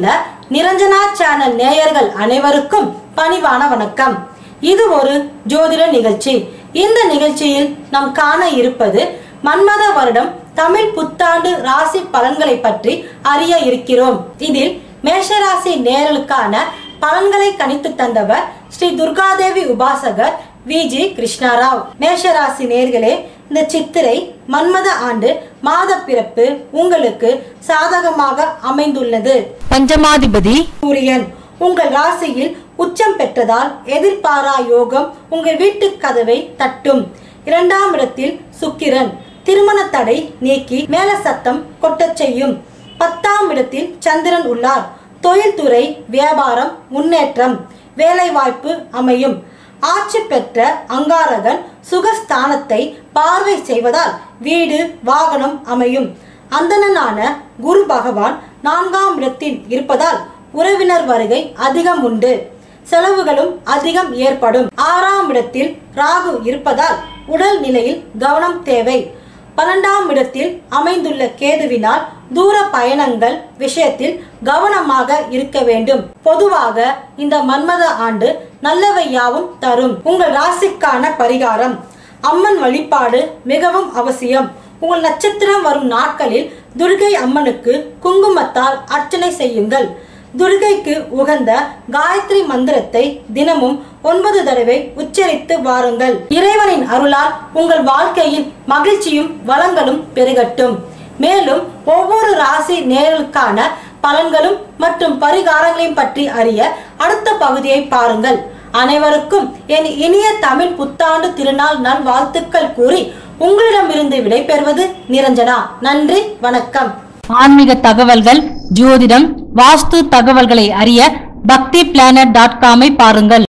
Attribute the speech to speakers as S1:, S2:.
S1: உள்ள நிரஞ்சனா சேனல் நேயர்கள் அனைவருக்கும் பணிவான வணக்கம். இது ஒரு ஜோதிட நிகழ்ச்சி. இந்த நிகழ்ச்சியில் நாம் காண இருப்பது மன்மத வருடம் தமிழ் புத்தாண்டு ராசி பலன்களை பற்றி அறிய இருக்கிறோம். இதில் மேஷராசி நேயர்களுக்கான பலன்களை கணித்து தந்தவர் ஸ்ரீ துர்காதேவி உபாசகர் விஜி கிருஷ்ணாராவ். மேஷராசி நேர்களே இந்த சித்திரை மன்மத ஆண்டு மாத பிறப்பு உங்களுக்கு சாதகமாக அமைந்துள்ளது.
S2: பஞ்சமாதிபதி
S1: சூரியன் உங்கள் ராசியில் உச்சம் பெற்றதால் எதிர்பாரா யோகம் உங்கள் வீட்டு கதவை தட்டும். இரண்டாம் இடத்தில் சுக்கிரன் திருமண தடை நீக்கி மேல சத்தம் கொட்டச் செய்யும். பத்தாம் இடத்தில் சந்திரன் உள்ளார். தொழில்துறை வியாபாரம் முன்னேற்றம் வேலைவாய்ப்பு அமையும். ஆட்சி பெற்ற அங்காரகன் சுகஸ்தானத்தை பார்வை செய்வதால் வீடு வாகனம் அமையும். அந்தணனான குரு பகவான் நான்காம் இடத்தில் இருப்பதால் உறவினர் வருகை அதிகம் உண்டு. செலவுகளும் அதிகம் ஏற்படும். ஆறாம் இடத்தில் ராகு இருப்பதால் உடல் நிலையில் கவனம் தேவை. பன்னெண்டாம் இடத்தில் அமைந்துள்ள கேதுவினால் தூர பயணங்கள் விஷயத்தில் கவனமாக இருக்க வேண்டும். பொதுவாக இந்த மன்மத ஆண்டு நல்லவையாவும் தரும். உங்கள் ராசிக்கான பரிகாரம். அம்மன் வழிபாடு மிகவும் அவசியம். உங்கள் நட்சத்திரம் வரும் நாட்களில் துர்கை அம்மனுக்கு குங்குமத்தால் அர்ச்சனை செய்யுங்கள். துர்கைக்கு உகந்த காயத்ரி மந்திரத்தை தினமும் ஒன்பது தடவை உச்சரித்து வாருங்கள். இறைவனின் அருளால் உங்கள் வாழ்க்கையில் மகிழ்ச்சியும் வளங்களும் பெருகட்டும். மேலும் ஒவ்வொரு ராசி நேரலுக்கான பலன்களும் மற்றும் பரிகாரங்களையும் பற்றி அறிய அடுத்த பகுதியை பாருங்கள். அனைவருக்கும் என் இனிய தமிழ் புத்தாண்டு திருநாள் நல்வாழ்த்துக்கள் கூறி உங்களிடமிருந்து விடைபெறுவது நிரஞ்சனா. நன்றி வணக்கம்.
S2: ஆன்மீக தகவல்கள் ஜோதிடம் வாஸ்து தகவல்களை அறிய பக்தி பிளானட் டாட் காமை பாருங்கள்.